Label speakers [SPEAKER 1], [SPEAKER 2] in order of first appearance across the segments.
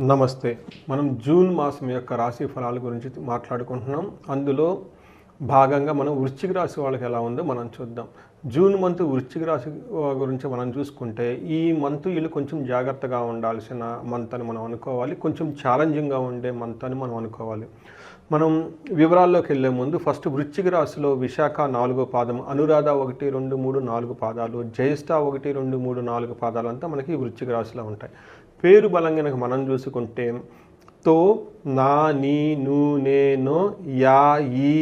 [SPEAKER 1] నమస్తే. మనం జూన్ మాసం యొక్క రాశి ఫలాల గురించి మాట్లాడుకుంటున్నాం. అందులో భాగంగా మనం వృశ్చిక రాశి వాళ్ళకి ఎలా ఉందో మనం చూద్దాం. జూన్ మంత్ వృశ్చిక రాశి గురించి మనం చూసుకుంటే ఈ మంత్ వీళ్ళు కొంచెం జాగ్రత్తగా ఉండాల్సిన మంత్ అని మనం అనుకోవాలి. కొంచెం ఛాలెంజింగ్గా ఉండే మంత్ అని మనం అనుకోవాలి. మనం వివరాల్లోకి వెళ్ళే ముందు ఫస్ట్ వృశ్చిక రాశిలో విశాఖ నాలుగో పాదం అనురాధ ఒకటి రెండు మూడు నాలుగు పాదాలు జ్యేష్ఠ ఒకటి రెండు మూడు నాలుగు పాదాలు అంతా మనకి వృశ్చిక రాశిలో ఉంటాయి. పేరు బలంగా కనుక మనం చూసుకుంటే తో నా నీ ను నేను యా ఈ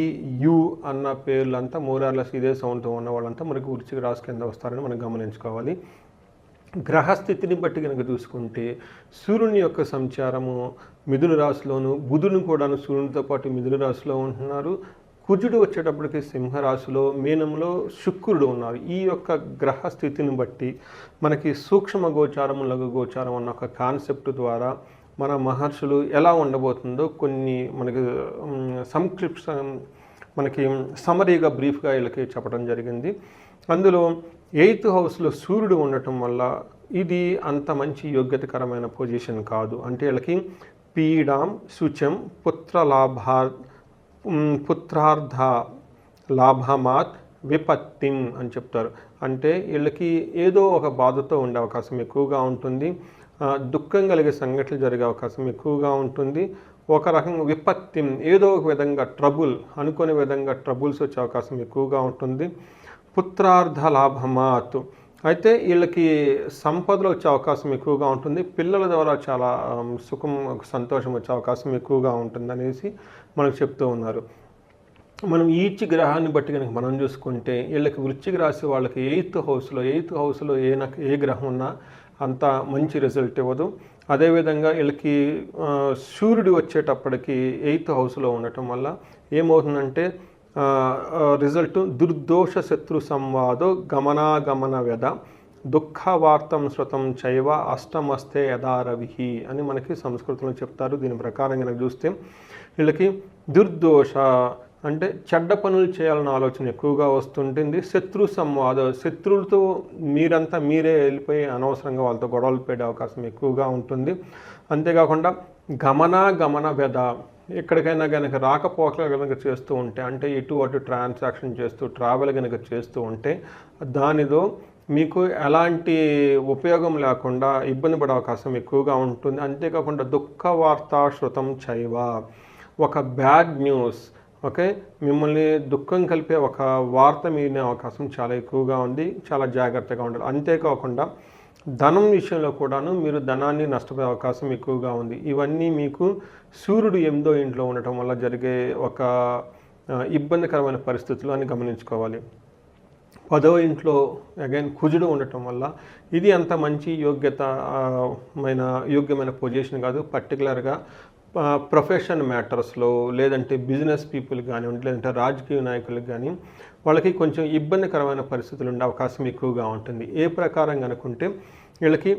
[SPEAKER 1] యు అన్న పేర్లంతా మూరార్లస్ ఇదే సౌండ్తో ఉన్న వాళ్ళంతా మనకు వృశ్చిక రాశి కింద వస్తారని మనం గమనించుకోవాలి. గ్రహస్థితిని బట్టి కనుక చూసుకుంటే సూర్యుని యొక్క సంచారము మిథున రాశిలోను బుధుని కూడాను సూర్యునితో పాటు మిథున రాశిలో ఉంటున్నారు. కుజుడు వచ్చేటప్పటికి సింహరాశిలో మీనంలో శుక్రుడు ఉన్నారు. ఈ యొక్క గ్రహ స్థితిని బట్టి మనకి సూక్ష్మ గోచారం లఘు గోచారం అన్న ఒక కాన్సెప్ట్ ద్వారా మన మహర్షులు ఎలా ఉండబోతుందో కొన్ని మనకి సంక్షిప్త మనకి సమరీగా బ్రీఫ్గా వీళ్ళకి చెప్పడం జరిగింది. అందులో ఎయిత్ హౌస్లో సూర్యుడు ఉండటం వల్ల ఇది అంత మంచి యోగ్యతకరమైన పొజిషన్ కాదు. అంటే వీళ్ళకి పీడాం శుచం పుత్రలాభార్ పుత్రార్థ లాభమాత్ విపత్తిం అని చెప్తారు. అంటే వీళ్ళకి ఏదో ఒక బాధతో ఉండే అవకాశం ఎక్కువగా ఉంటుంది. దుఃఖం కలిగే సంఘటనలు జరిగే అవకాశం ఎక్కువగా ఉంటుంది. ఒక రకంగా విపత్తిం ఏదో ఒక విధంగా ట్రబుల్ అనుకునే విధంగా ట్రబుల్స్ వచ్చే అవకాశం ఎక్కువగా ఉంటుంది. పుత్రార్థ లాభమాత్ అయితే వీళ్ళకి సంపదలు వచ్చే అవకాశం ఎక్కువగా ఉంటుంది. పిల్లల ద్వారా చాలా సుఖం సంతోషం వచ్చే అవకాశం ఎక్కువగా ఉంటుంది అనేసి మనకు చెప్తూ ఉన్నారు. మనం ఈచ్ గ్రహాన్ని బట్టి కనుక మనం చూసుకుంటే వీళ్ళకి వృశ్చిక రాశి వాళ్ళకి ఎయిత్ హౌస్లో ఎయిత్ హౌస్లో ఏ ఏ గ్రహం ఉన్నా అంత మంచి రిజల్ట్ ఇవ్వదు. అదేవిధంగా వీళ్ళకి సూర్యుడు వచ్చేటప్పటికి ఎయిత్ హౌస్లో ఉండటం వల్ల ఏమవుతుందంటే రిజల్ట్ దుర్దోష శత్రు సంవాదో గమనాగమన వ్యధ దుఃఖ వార్తం శృతం చైవ అష్టమస్తే యథారవిహి అని మనకి సంస్కృతంలో చెప్తారు. దీని ప్రకారం కనుక చూస్తే వీళ్ళకి దుర్దోష అంటే చెడ్డ పనులు చేయాలన్న ఆలోచన ఎక్కువగా వస్తుంటుంది. శత్రు సంవాద శత్రువులతో మీరంతా మీరే వెళ్ళిపోయి అనవసరంగా వాళ్ళతో గొడవలు పెట్టే అవకాశం ఎక్కువగా ఉంటుంది. అంతేకాకుండా గమన గమన వ్యధ ఎక్కడికైనా కనుక రాకపోకలు కనుక చేస్తూ ఉంటే అంటే ఇటు అటు ట్రాన్సాక్షన్ చేస్తూ ట్రావెల్ కనుక చేస్తూ ఉంటే దానిలో మీకు ఎలాంటి ఉపయోగం లేకుండా ఇబ్బంది పడే అవకాశం ఎక్కువగా ఉంటుంది. అంతేకాకుండా దుఃఖ వార్త శృతం చైవ. ఒక బ్యాడ్ న్యూస్ ఓకే? మిమ్మల్ని దుఃఖం కలిపే ఒక వార్త మీనే అవకాశం చాలా ఎక్కువగా ఉంది చాలా జాగ్రత్తగా ఉండాలి. అంతేకాకుండా ధనం విషయంలో కూడాను మీరు ధనాన్ని నష్టపోయే అవకాశం ఎక్కువగా ఉంది. ఇవన్నీ మీకు సూర్యుడు ఎనిమిదో ఇంట్లో ఉండటం వల్ల జరిగే ఒక ఇబ్బందికరమైన పరిస్థితులు అని గమనించుకోవాలి. పదవ ఇంట్లో అగైన్ కుజుడు ఉండటం వల్ల ఇది అంత మంచి యోగ్యతమైన యోగ్యమైన పొజిషన్ కాదు. పర్టికులర్గా ప్రొఫెషన్ మ్యాటర్స్లో లేదంటే బిజినెస్ పీపుల్ కానివ్వండి లేదంటే రాజకీయ నాయకులకు కానీ వాళ్ళకి కొంచెం ఇబ్బందికరమైన పరిస్థితులు ఉండే అవకాశం ఎక్కువగా ఉంటుంది. ఏ ప్రకారం కనుకుంటే వీళ్ళకి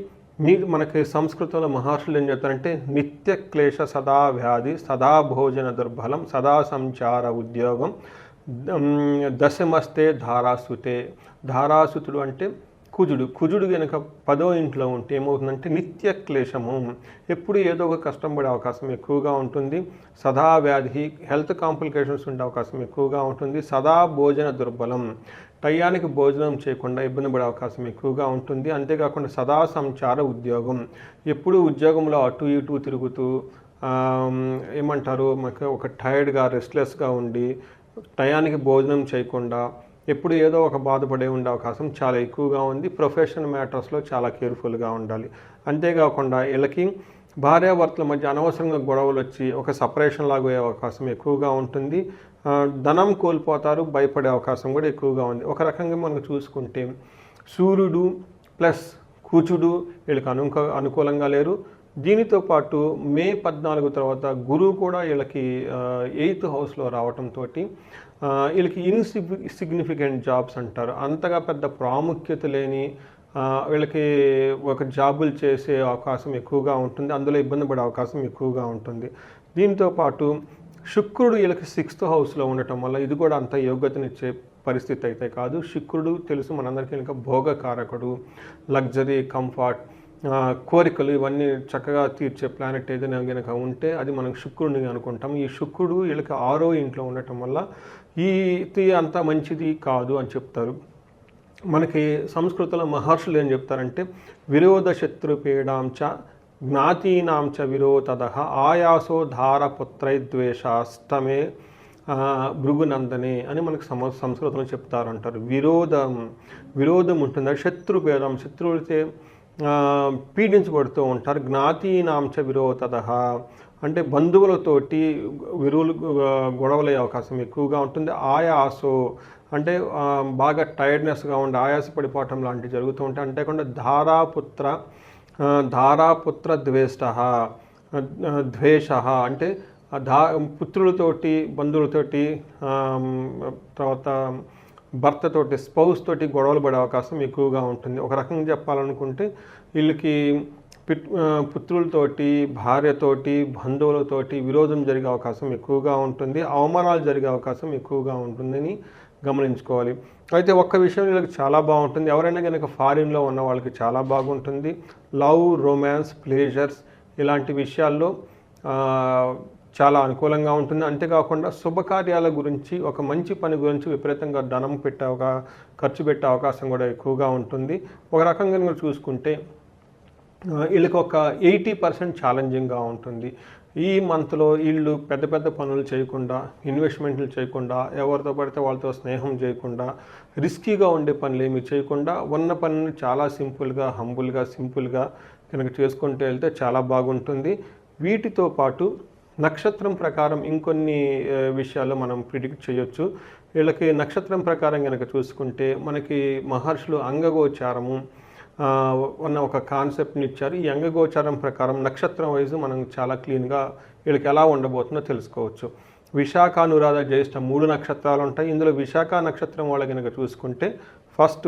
[SPEAKER 1] మీ మనకి సంస్కృతంలో మహర్షులు ఏం చెప్తారంటే నిత్య క్లేశ సదా వ్యాధి సదా భోజన దుర్బలం సదా సంచార ఉద్యోగం దశమస్తే ధారాసుతే. ధారాసుతుడు అంటే కుజుడు కుజుడు కనుక పదో ఇంట్లో ఉంటే ఏమవుతుందంటే నిత్య క్లేశము ఎప్పుడు ఏదో ఒక కష్టం పడే అవకాశం ఎక్కువగా ఉంటుంది. సదా వ్యాధి హెల్త్ కాంప్లికేషన్స్ ఉండే అవకాశం ఎక్కువగా ఉంటుంది. సదా భోజన దుర్బలం. టయానికి భోజనం చేయకుండా ఇబ్బంది పడే అవకాశం ఎక్కువగా ఉంటుంది. అంతేకాకుండా సదా సంచార ఉద్యోగం. ఎప్పుడు ఉద్యోగంలో అటు ఇటు తిరుగుతూ ఏమంటారు మాకు ఒక టైర్డ్గా రెస్ట్లెస్గా ఉండి టయానికి భోజనం చేయకుండా ఎప్పుడు ఏదో ఒక బాధపడే ఉండే అవకాశం చాలా ఎక్కువగా ఉంది. ప్రొఫెషనల్ మ్యాటర్స్లో చాలా కేర్ఫుల్గా ఉండాలి. అంతేకాకుండా వీళ్ళకి భార్యాభర్తల మధ్య అనవసరంగా గొడవలు వచ్చి ఒక సపరేషన్ లాగా అయ్యే అవకాశం ఎక్కువగా ఉంటుంది. ధనం కోల్పోతారు భయపడే అవకాశం కూడా ఎక్కువగా ఉంది. ఒక రకంగా మనం చూసుకుంటే సూర్యుడు ప్లస్ కూచుడు వీళ్ళకి అనుక అనుకూలంగా లేరు. దీనితో పాటు మే పద్నాలుగు తర్వాత గురువు కూడా వీళ్ళకి ఎయిత్ హౌస్లో రావటంతో వీళ్ళకి ఇన్సిగ్ సిగ్నిఫికెంట్ జాబ్స్ అంటారు. అంతగా పెద్ద ప్రాముఖ్యత లేని వీళ్ళకి ఒక జాబులు చేసే అవకాశం ఎక్కువగా ఉంటుంది. అందులో ఇబ్బంది పడే అవకాశం ఎక్కువగా ఉంటుంది. దీంతో పాటు శుక్రుడు వీళ్ళకి సిక్స్త్ హౌస్లో ఉండటం వల్ల ఇది కూడా అంత యోగ్యతనిచ్చే పరిస్థితి అయితే కాదు. శుక్రుడు తెలుసు మనందరికీ ఇంకా భోగకారకుడు. లగ్జరీ కంఫర్ట్ కోరికలు ఇవన్నీ చక్కగా తీర్చే ప్లానెట్ ఏదైనా కనుక ఉంటే అది మనం శుక్రుడిని అనుకుంటాం. ఈ శుక్రుడు వీళ్ళకి ఆరో ఇంట్లో ఉండటం వల్ల ఈ ఇది అంత మంచిది కాదు అని చెప్తారు. మనకి సంస్కృతిలో మహర్షులు ఏం చెప్తారంటే విరోధ శత్రుపీడాంచ జ్ఞాతీనాంచ విరోధద ఆయాసో ధారపుత్రైద్వేషాష్టమే ఆ, భృగునందనే అని మనకు సమ సంస్కృతంలో చెప్తారంటారు. విరోధం విరోధం ఉంటుంది? శత్రుపీడం శత్రువులతో పీడించబడుతూ ఉంటారు. జ్ఞాతీనాంశ విరోధద అంటే బంధువులతోటి విరువులు గొడవలయ్యే అవకాశం ఎక్కువగా ఉంటుంది. ఆయాసో అంటే బాగా టైర్డ్నెస్గా ఉండి ఆయాస పడిపోవటం లాంటివి జరుగుతూ ఉంటాయి. అంతేకాకుండా ధారాపుత్ర ధారాపుత్ర ద్వేష్ట ద్వేష అంటే దా పుత్రులతోటి బంధువులతోటి తర్వాత భర్తతోటి స్పౌస్ తోటి గొడవలు పడే అవకాశం ఎక్కువగా ఉంటుంది. ఒక రకంగా చెప్పాలనుకుంటే వీళ్ళకి పిట్ పుత్రులతోటి భార్యతోటి బంధువులతోటి విరోధం జరిగే అవకాశం ఎక్కువగా ఉంటుంది. అవమానాలు జరిగే అవకాశం ఎక్కువగా ఉంటుందని గమనించుకోవాలి. అయితే ఒక్క విషయం వీళ్ళకి చాలా బాగుంటుంది. ఎవరైనా కనుక ఫారిన్లో ఉన్న వాళ్ళకి చాలా బాగుంటుంది. లవ్ రొమాన్స్ ప్లేజర్స్ ఇలాంటి విషయాల్లో చాలా అనుకూలంగా ఉంటుంది. అంతేకాకుండా శుభకార్యాల గురించి ఒక మంచి పని గురించి విపరీతంగా ధనం పెట్టే ఒక ఖర్చు పెట్టే అవకాశం కూడా ఎక్కువగా ఉంటుంది. ఒక రకంగా చూసుకుంటే వీళ్ళకి ఒక ఎయిటీ పర్సెంట్ ఛాలెంజింగ్గా ఉంటుంది. ఈ మంత్లో వీళ్ళు పెద్ద పెద్ద పనులు చేయకుండా ఇన్వెస్ట్మెంట్లు చేయకుండా ఎవరితో పడితే వాళ్ళతో స్నేహం చేయకుండా రిస్కీగా ఉండే పనులు ఏమి చేయకుండా ఉన్న పనులు చాలా సింపుల్గా హంబుల్గా సింపుల్గా కనుక చేసుకుంటూ వెళ్తే చాలా బాగుంటుంది. వీటితో పాటు నక్షత్రం ప్రకారం ఇంకొన్ని విషయాలు మనం ప్రిడిక్ట్ చేయొచ్చు. వీళ్ళకి నక్షత్రం ప్రకారం కనుక చూసుకుంటే మనకి మహర్షులు అంగగోచారము ఉన్న ఒక కాన్సెప్ట్ని ఇచ్చారు ఈ అంగగోచారం ప్రకారం నక్షత్రం వైజ్ మనం చాలా క్లీన్గా వీళ్ళకి ఎలా ఉండబోతుందో తెలుసుకోవచ్చు. విశాఖ అనురాధ జ్యేష్ఠ మూడు నక్షత్రాలు ఉంటాయి. ఇందులో విశాఖ నక్షత్రం వాళ్ళ కనుక చూసుకుంటే ఫస్ట్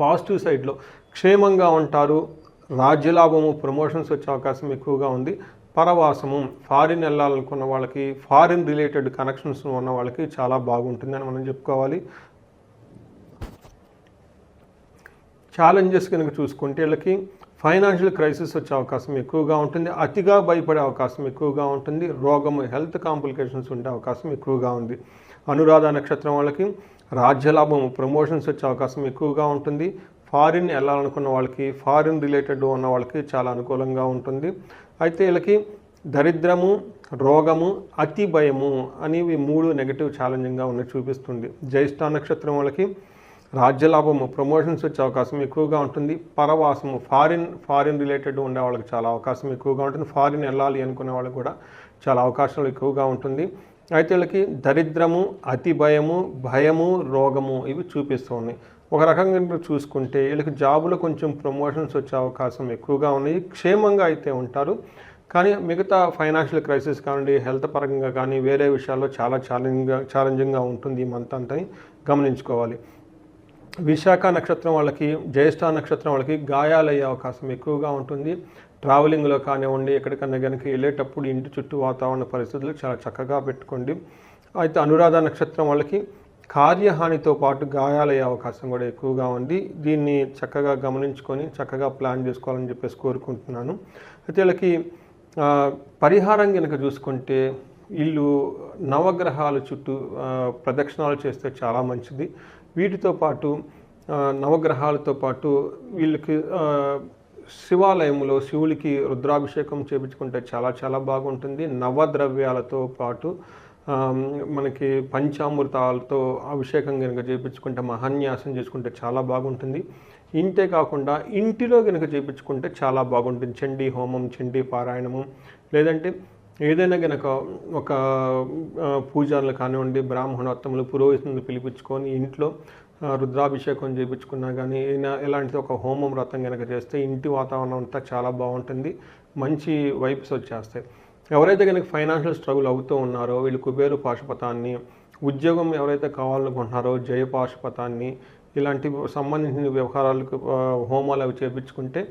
[SPEAKER 1] పాజిటివ్ సైడ్లో క్షేమంగా ఉంటారు. రాజ్యలాభము ప్రమోషన్స్ వచ్చే అవకాశం ఎక్కువగా ఉంది. పరవాసము ఫారిన్ వెళ్ళాలనుకున్న వాళ్ళకి ఫారిన్ రిలేటెడ్ కనెక్షన్స్ ఉన్న వాళ్ళకి చాలా బాగుంటుందని మనం చెప్పుకోవాలి. ఛాలెంజెస్ కనుక చూసుకుంటే వీళ్ళకి ఫైనాన్షియల్ క్రైసిస్ వచ్చే అవకాశం ఎక్కువగా ఉంటుంది అతిగా భయపడే అవకాశం ఎక్కువగా ఉంటుంది రోగము హెల్త్ కాంప్లికేషన్స్ ఉండే అవకాశం ఎక్కువగా ఉంది. అనురాధ నక్షత్రం వాళ్ళకి రాజ్యలాభము ప్రమోషన్స్ వచ్చే అవకాశం ఎక్కువగా ఉంటుంది ఫారిన్ వెళ్ళాలనుకున్న వాళ్ళకి ఫారిన్ రిలేటెడ్ ఉన్న వాళ్ళకి చాలా అనుకూలంగా ఉంటుంది. అయితే వీళ్ళకి దరిద్రము రోగము అతి భయము అనేవి మూడు నెగటివ్ ఛాలెంజింగ్గా ఉన్న చూపిస్తుంది. జ్యేష్ఠ నక్షత్రం వాళ్ళకి రాజ్యలాభము ప్రమోషన్స్ వచ్చే అవకాశం ఎక్కువగా ఉంటుంది. పరవాసము ఫారిన్ ఫారిన్ రిలేటెడ్ ఉండే వాళ్ళకి చాలా అవకాశం ఎక్కువగా ఉంటుంది. ఫారిన్ వెళ్ళాలి అనుకునే వాళ్ళకి కూడా చాలా అవకాశాలు ఎక్కువగా ఉంటుంది. అయితే వీళ్ళకి దరిద్రము అతి భయము భయము రోగము ఇవి చూపిస్తూ ఉన్నాయి. ఒక రకంగా చూసుకుంటే వీళ్ళకి జాబులో కొంచెం ప్రమోషన్స్ వచ్చే అవకాశం ఎక్కువగా ఉన్నాయి. క్షేమంగా అయితే ఉంటారు. కానీ మిగతా ఫైనాన్షియల్ క్రైసిస్ కానివ్వండి హెల్త్ పరంగా కానీ వేరే విషయాల్లో చాలా ఛాలెంజింగ్గా ఛాలెంజింగ్గా ఉంటుంది ఈ మంత్ అంతా గమనించుకోవాలి. విశాఖ నక్షత్రం వాళ్ళకి జ్యేష్ఠ నక్షత్రం వాళ్ళకి గాయాలయ్యే అవకాశం ఎక్కువగా ఉంటుంది. ట్రావెలింగ్లో కానివ్వండి ఎక్కడికన్నా కనుక వెళ్ళేటప్పుడు ఇంటి చుట్టూ వాతావరణ పరిస్థితులు చాలా చక్కగా పెట్టుకోండి. అయితే అనురాధ నక్షత్రం వాళ్ళకి కార్యహానితో పాటు గాయాలయ్యే అవకాశం కూడా ఎక్కువగా ఉంది. దీన్ని చక్కగా గమనించుకొని చక్కగా ప్లాన్ చేసుకోవాలని చెప్పేసి కోరుకుంటున్నాను. అయితే వీళ్ళకి పరిహారం కనుక చూసుకుంటే వీళ్ళు నవగ్రహాల చుట్టూ ప్రదక్షిణాలు చేస్తే చాలా మంచిది. వీటితో పాటు నవగ్రహాలతో పాటు వీళ్ళకి శివాలయంలో శివుడికి రుద్రాభిషేకం చేపించుకుంటే చాలా చాలా బాగుంటుంది. నవద్రవ్యాలతో పాటు మనకి పంచామృతాలతో అభిషేకం కనుక చేయించుకుంటే మహాన్యాసం చేసుకుంటే చాలా బాగుంటుంది. ఇంతే కాకుండా ఇంటిలో కనుక చేయించుకుంటే చాలా బాగుంటుంది. చండీ హోమం చండీ పారాయణము లేదంటే ఏదైనా గనక ఒక ఆ, పూజారులు కానివ్వండి బ్రాహ్మణోత్తములు పురోహితులను పిలిపించుకొని ఇంట్లో రుద్రాభిషేకం చేయించుకున్నా కానీ ఏనా ఒక హోమం వ్రతం కనుక చేస్తే ఇంటి వాతావరణం అంతా చాలా బాగుంటుంది. మంచి వైబ్స్ వచ్చేస్తాయి. ఎవరైతే కనుక ఫైనాన్షియల్ స్ట్రగుల్ అవుతూ ఉన్నారో వీళ్ళు కుబేరు పాశుపతాన్ని ఉద్యోగం ఎవరైతే కావాలనుకుంటున్నారో జయ పాశుపతాన్ని ఇలాంటి సంబంధించిన వ్యవహారాలకు హోమాలు అవి చేపించుకుంటే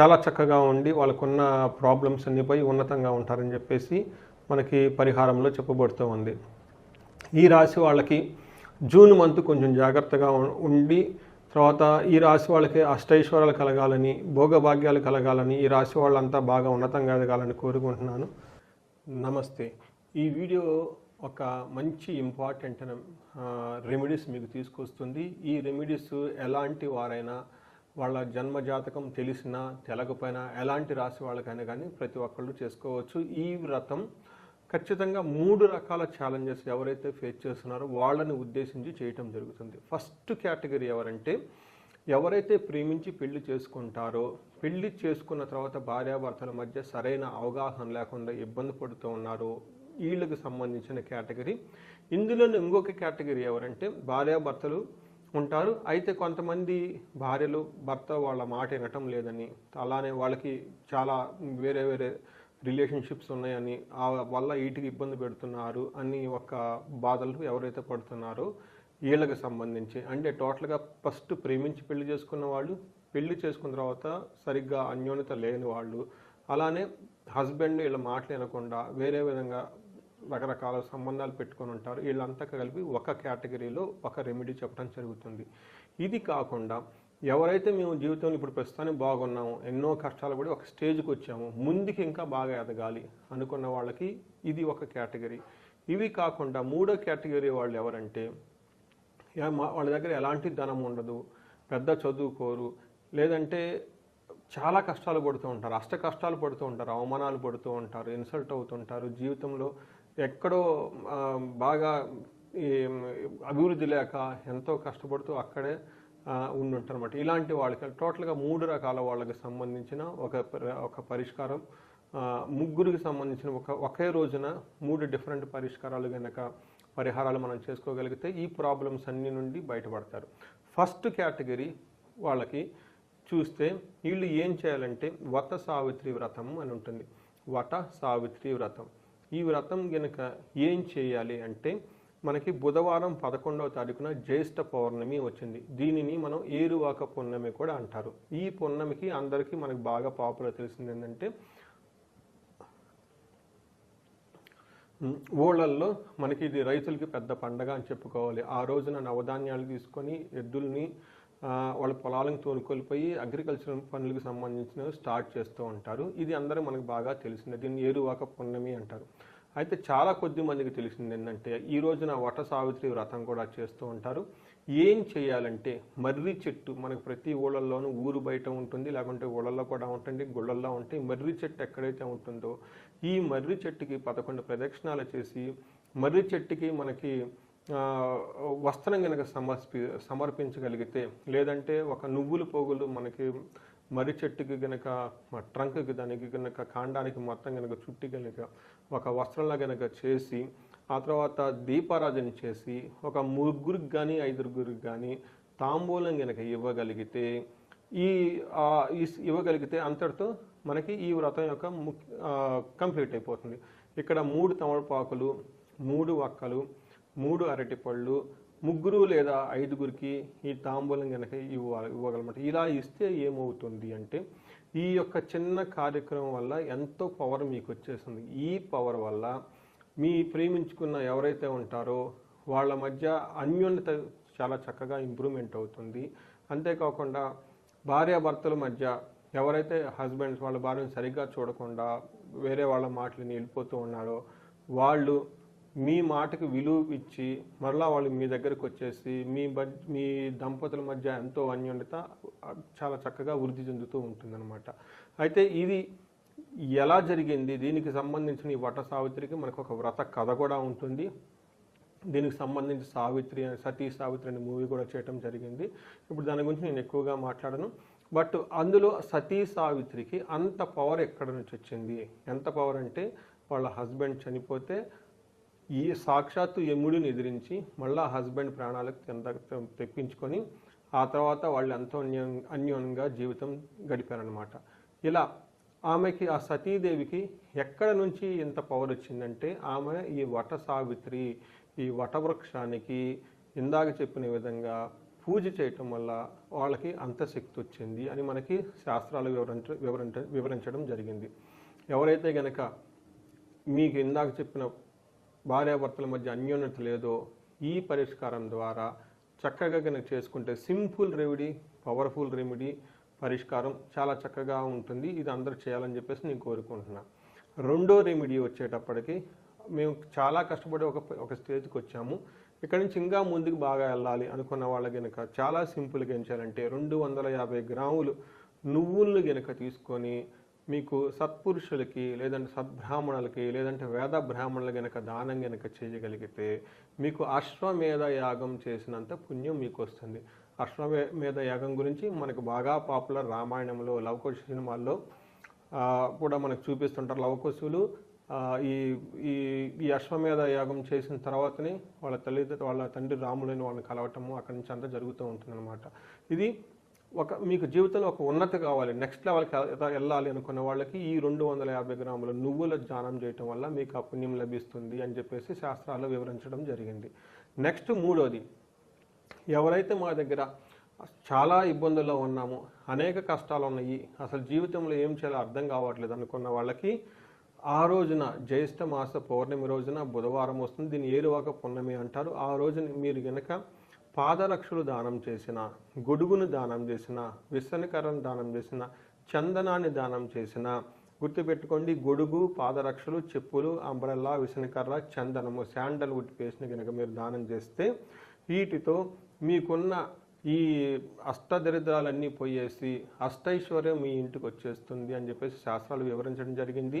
[SPEAKER 1] చాలా చక్కగా ఉండి వాళ్ళకున్న ప్రాబ్లమ్స్ అన్ని ఉన్నతంగా ఉంటారని చెప్పేసి మనకి పరిహారంలో చెప్పబడుతూ ఉంది. ఈ రాశి వాళ్ళకి జూన్ మంత్ కొంచెం జాగ్రత్తగా ఉం- ఉండి తర్వాత ఈ రాశి వాళ్ళకి అష్టైశ్వరాలు కలగాలని భోగభాగ్యాలు కలగాలని ఈ రాశి వాళ్ళంతా బాగా ఉన్నతంగా ఎదగాలని కోరుకుంటున్నాను. నమస్తే. ఈ వీడియో ఒక మంచి ఇంపార్టెంట్ రెమెడీస్ మీకు తీసుకొస్తుంది. ఈ రెమెడీస్ ఎలాంటి వారైనా వాళ్ళ జన్మ జాతకం తెలిసినా తెలకపోయినా ఎలాంటి రాశి వాళ్ళకైనా కానీ ప్రతి ఒక్కళ్ళు చేసుకోవచ్చు. ఈ వ్రతం ఖచ్చితంగా మూడు రకాల ఛాలెంజెస్ ఎవరైతే ఫేస్ చేస్తున్నారో వాళ్ళని ఉద్దేశించి చేయటం జరుగుతుంది. ఫస్ట్ కేటగిరీ ఎవరంటే ఎవరైతే ప్రేమించి పెళ్ళి చేసుకుంటారో పెళ్ళి చేసుకున్న తర్వాత భార్యాభర్తల మధ్య సరైన అవగాహన లేకుండా ఇబ్బంది పడుతూ ఉన్నారో వీళ్ళకి సంబంధించిన కేటగిరీ. ఇందులో ఇంకొక కేటగిరీ ఎవరంటే భార్యాభర్తలు ఉంటారు. అయితే కొంతమంది భార్యలు భర్త వాళ్ళ మాట వినటం లేదని అలానే వాళ్ళకి చాలా వేరే వేరే రిలేషన్షిప్స్ ఉన్నాయని ఆ వల్ల వీటికి ఇబ్బంది పెడుతున్నారు అని ఒక బాధలు ఎవరైతే పడుతున్నారో వీళ్ళకి సంబంధించి. అంటే టోటల్గా ఫస్ట్ ప్రేమించి పెళ్ళి చేసుకున్న వాళ్ళు పెళ్ళి చేసుకున్న తర్వాత సరిగ్గా అన్యోన్యత లేని వాళ్ళు. అలానే హస్బెండ్ వీళ్ళ మాటలు వినకుండా వేరే విధంగా రకరకాల సంబంధాలు పెట్టుకొని ఉంటారు. వీళ్ళంతా కలిపి ఒక కేటగిరీలో ఒక రెమెడీ చెప్పడం జరుగుతుంది. ఇది కాకుండా ఎవరైతే మేము జీవితంలో ఇప్పుడు ప్రస్తుతానికి బాగున్నాము ఎన్నో కష్టాలు పడి ఒక స్టేజ్కి వచ్చాము ముందుకి ఇంకా బాగా ఎదగాలి అనుకున్న వాళ్ళకి ఇది ఒక కేటగిరీ. ఇవి కాకుండా మూడో కేటగిరీ వాళ్ళు ఎవరంటే వాళ్ళ దగ్గర ఎలాంటి ధనం ఉండదు పెద్ద చదువుకోరు లేదంటే చాలా కష్టాలు పడుతూ ఉంటారు అష్ట కష్టాలు పడుతూ ఉంటారు అవమానాలు పడుతూ ఉంటారు ఇన్సల్ట్ అవుతుంటారు. జీవితంలో ఎక్కడో బాగా అభివృద్ధి లేక ఎంతో కష్టపడుతూ అక్కడే ఉండుంటారు అనమాట ఇలాంటి వాళ్ళకి టోటల్గా మూడు రకాల వాళ్ళకి సంబంధించిన ఒక ఒక పరిష్కారం ముగ్గురికి సంబంధించిన ఒక ఒకే రోజున మూడు డిఫరెంట్ పరిష్కారాలు కనుక పరిహారాలు మనం చేసుకోగలిగితే ఈ ప్రాబ్లమ్స్ అన్ని నుండి బయటపడతారు. ఫస్ట్ కేటగిరీ వాళ్ళకి చూస్తే వీళ్ళు ఏం చేయాలంటే వత సావిత్రి వ్రతం అని ఉంటుంది. వట సావిత్రి వ్రతం. ఈ వ్రతం గనుక ఏం చేయాలి అంటే మనకి బుధవారం పదకొండవ తారీఖున జ్యేష్ఠ పౌర్ణమి వచ్చింది. దీనిని మనం ఏరువాక పున్నమి కూడా అంటారు. ఈ పున్నమికి అందరికీ మనకు బాగా పాపులర్ తెలిసింది ఏంటంటే ఊళ్ళల్లో మనకి ఇది రైతులకి పెద్ద పండగ అని చెప్పుకోవాలి. ఆ రోజున నవధాన్యాలు తీసుకొని ఎద్దుల్ని వాళ్ళ పొలాలను తోలుకొలిపోయి అగ్రికల్చర్ పనులకు సంబంధించినవి స్టార్ట్ చేస్తూ ఉంటారు. ఇది అందరూ మనకు బాగా తెలిసిందే. దీన్ని ఏరువాక పున్నమి అంటారు. అయితే చాలా కొద్ది మందికి తెలిసింది ఏంటంటే ఈ రోజున వట సావిత్రి వ్రతం కూడా చేస్తూ ఉంటారు. ఏం చేయాలంటే మర్రి చెట్టు మనకు ప్రతి ఊళ్ళల్లోనూ ఊరు బయట ఉంటుంది లేకుంటే ఊళ్ళల్లో కూడా ఉంటుంది గుళ్ళల్లో ఉంటాయి. మర్రి చెట్టు ఎక్కడైతే ఉంటుందో ఈ మర్రి చెట్టుకి పదకొండు ప్రదక్షిణాలు చేసి మర్రి చెట్టుకి మనకి వస్త్రం కనుక సమర్పి సమర్పించగలిగితే లేదంటే ఒక నువ్వుల పోగులు మనకి మర్రి చెట్టుకి గనక ట్రంక్కి దానికి గనక కాండానికి మొత్తం గనక చుట్టి గనక ఒక వస్త్రంలా గనక చేసి ఆ తర్వాత దీపారాధన చేసి ఒక ముగ్గురికి కానీ ఐదుగురికి కానీ తాంబూలం గనక ఇవ్వగలిగితే ఈ- ఇవ్వగలిగితే అంతటితో మనకి ఈ వ్రతం యొక్క కంప్లీట్ అయిపోతుంది. ఇక్కడ మూడు తమలపాకులు మూడు వక్కలు మూడు అరటిపళ్ళు ముగ్గురు లేదా ఐదుగురికి ఈ తాంబూలం కనుక ఇవ్వాలి ఇవ్వగలమాట. ఇలా ఇస్తే ఏమవుతుంది అంటే ఈ యొక్క చిన్న కార్యక్రమం వల్ల ఎంతో పవర్ మీకు వచ్చేస్తుంది. ఈ పవర్ వల్ల మీ ప్రేమించుకున్న ఎవరైతే ఉంటారో వాళ్ళ మధ్య అన్యోన్యత చాలా చక్కగా ఇంప్రూవ్మెంట్ అవుతుంది. అంతేకాకుండా భార్యాభర్తల మధ్య ఎవరైతే హస్బెండ్స్ వాళ్ళ భార్యను సరిగ్గా చూడకుండా వేరే వాళ్ళ మాటలని వెళ్ళిపోతూ ఉన్నారో వాళ్ళు మీ మాటకు విలువ ఇచ్చి మరలా వాళ్ళు మీ దగ్గరకు వచ్చేసి మీ మీ దంపతుల మధ్య ఎంతో అన్యోన్యత చాలా చక్కగా వృద్ధి చెందుతూ ఉంటుందన్నమాట. అయితే ఇది ఎలా జరిగింది? దీనికి సంబంధించిన ఈ వట సావిత్రికి మనకు ఒక వ్రత కథ కూడా ఉంటుంది. దీనికి సంబంధించి సావిత్రి సతీ సావిత్రి అనే మూవీ కూడా చేయటం జరిగింది. ఇప్పుడు దాని గురించి నేను ఎక్కువగా మాట్లాడను. బట్ అందులో సతీ సావిత్రికి అంత పవర్ ఎక్కడ నుంచి వచ్చింది? ఎంత పవర్ అంటే వాళ్ళ హస్బెండ్ చనిపోతే ఈ సాక్షాత్తు యముడిని ఎదిరించి మళ్ళా హస్బెండ్ ప్రాణాలకు తెప్పించుకొని ఆ తర్వాత వాళ్ళు ఎంతో అన్యోన్యంగా జీవితం గడిపారనమాట ఇలా ఆమెకి ఆ సతీదేవికి ఎక్కడ నుంచి ఇంత పవర్ వచ్చిందంటే ఆమె ఈ వట సావిత్రి ఈ వటవృక్షానికి ఇందాక చెప్పిన విధంగా పూజ చేయటం వల్ల వాళ్ళకి అంత శక్తి వచ్చింది అని మనకి శాస్త్రాలు వివరించ వివరించ వివరించడం జరిగింది. ఎవరైతే గనక మీకు ఇందాక చెప్పిన భార్యాభర్తల మధ్య అన్యోన్యత లేదో ఈ పరిష్కారం ద్వారా చక్కగా కనుక చేసుకుంటే సింపుల్ రెమెడీ పవర్ఫుల్ రెమెడీ పరిష్కారం చాలా చక్కగా ఉంటుంది. ఇది అందరూ చేయాలని చెప్పేసి నేను కోరుకుంటున్నా. రెండో రెమెడీ వచ్చేటప్పటికి మేము చాలా కష్టపడి ఒక ఒక స్టేజ్కి వచ్చాము. ఇక్కడ నుంచి ఇంకా ముందుకు బాగా వెళ్ళాలి అనుకున్న వాళ్ళ కనుక చాలా సింపుల్గా ఏం చేయాలంటే రెండు వందల యాభై గ్రాములు నువ్వులను గనుక తీసుకొని మీకు సత్పురుషులకి లేదంటే సద్బ్రాహ్మణులకి లేదంటే వేద బ్రాహ్మణులు గనక దానం గనక చేయగలిగితే మీకు అశ్వమేధ యాగం చేసినంత పుణ్యం మీకు వస్తుంది. అశ్వమేధ యాగం గురించి మనకు బాగా పాపులర్ రామాయణంలో లవకుశ సినిమాల్లో కూడా మనకు చూపిస్తుంటారు. లవకుశులు ఈ ఈ ఈ అశ్వమేధ యాగం చేసిన తర్వాతనే వాళ్ళ తల్లి వాళ్ళ తండ్రి రాములైన వాళ్ళని కలవటము అక్కడి నుంచి అంతా జరుగుతూ ఉంటుందన్నమాట. ఇది ఒక మీకు జీవితంలో ఒక ఉన్నత కావాలి. నెక్స్ట్ లెవెల్కి వెళ్ళాలి అనుకున్న వాళ్ళకి ఈ రెండు వందల యాభై గ్రాముల నువ్వుల దానం చేయటం వల్ల మీకు ఆ పుణ్యం లభిస్తుంది అని చెప్పేసి శాస్త్రాలు వివరించడం జరిగింది. నెక్స్ట్ మూడోది ఎవరైతే మా దగ్గర చాలా ఇబ్బందుల్లో ఉన్నాము అనేక కష్టాలు ఉన్నాయి అసలు జీవితంలో ఏం చేయాలో అర్థం కావట్లేదు అనుకున్న వాళ్ళకి ఆ రోజున జ్యేష్ఠ మాస పౌర్ణమి రోజున బుధవారం వస్తుంది. దీన్ని ఏరువాక పున్నమి అంటారు. ఆ రోజున మీరు గనక పాదరక్షలు దానం చేసిన గొడుగును దానం చేసిన విసనకరను దానం చేసిన చందనాన్ని దానం చేసిన గుర్తుపెట్టుకోండి గొడుగు పాదరక్షలు చెప్పులు అంబ్రెల్లా విసనకర్ర చందనము శాండల్వుడ్ పేస్ట్ని కనుక మీరు దానం చేస్తే వీటితో మీకున్న ఈ అష్టదరిద్రాలన్నీ పోయేసి అష్టైశ్వర్యం మీ ఇంటికి వచ్చేస్తుంది అని చెప్పేసి శాస్త్రాలు వివరించడం జరిగింది.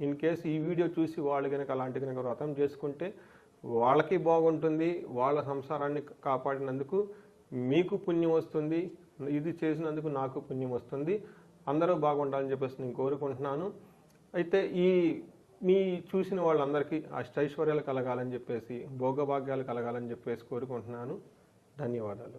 [SPEAKER 1] ఇన్ కేస్ ఈ వీడియో చూసి వాళ్ళు కనుక అలాంటి కనుక వ్రతం చేసుకుంటే వాళ్ళకి బాగుంటుంది వాళ్ళ సంసారాన్ని కాపాడినందుకు మీకు పుణ్యం వస్తుంది ఇది చేసినందుకు నాకు పుణ్యం వస్తుంది. అందరూ బాగుండాలని చెప్పేసి నేను కోరుకుంటున్నాను. అయితే ఈ మీ చూసిన వాళ్ళందరికీ అష్టైశ్వర్యాలు కలగాలని చెప్పేసి భోగభాగ్యాలు కలగాలని చెప్పేసి కోరుకుంటున్నాను. ధన్యవాదాలు.